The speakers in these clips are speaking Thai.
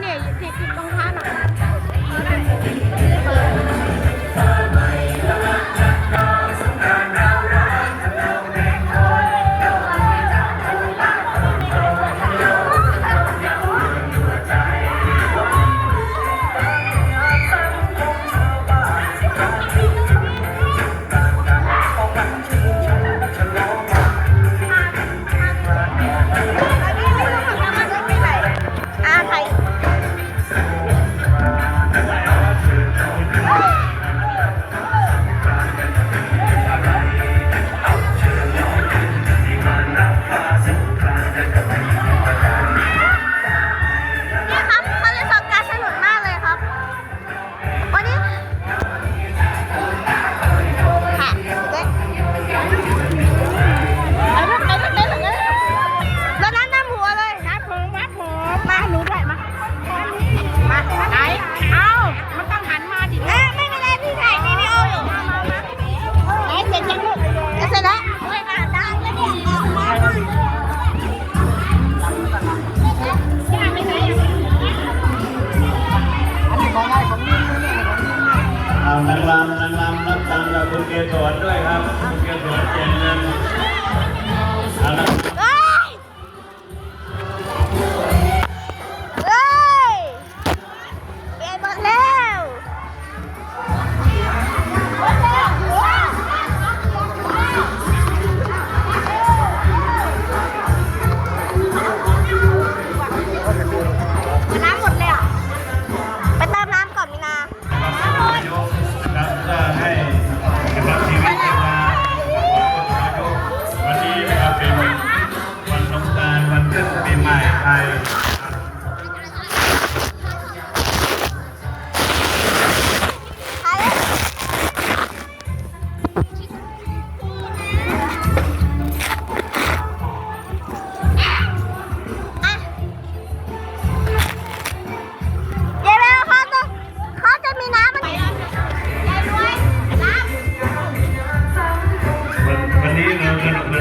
เนี่ยเด็กๆต้องท เกสรด้วยครับคุณเก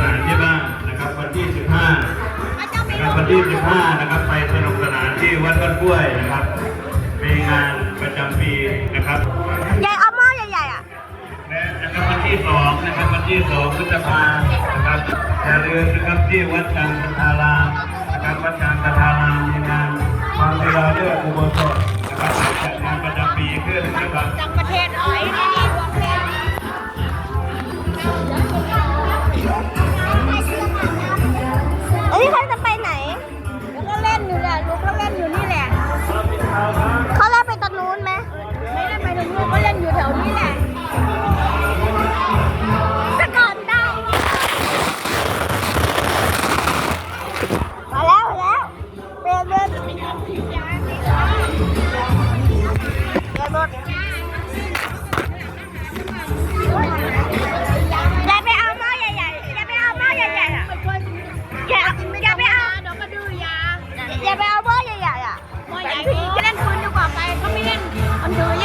นานที่บ้านนะครับวันที่ 15นะครับวันที่ 15 นะครับไปสนุกสนานที่วัดบ้านกล้วยนะครับ มีงานประจำปีนะครับใหญ่อม้อใหญ่ใหญ่ะและนะครับวันที่ 2 นะครับวันที่ 2 พฤษภานะครับอย่าลืมนะครับที่วัดกลางคทารามนะครับวัดกลางคทารามมีงานความเวลาเรือกอุโบสถนะครับจัดงานประจำปีขึ้นนะครับจางประเทศอ้อย อย่าไปเอาเบอร์ใหญ่ๆอ่ะใหญ่ก็เล่นปืนดีกว่าไปก็ไม่เล่นอันเดียว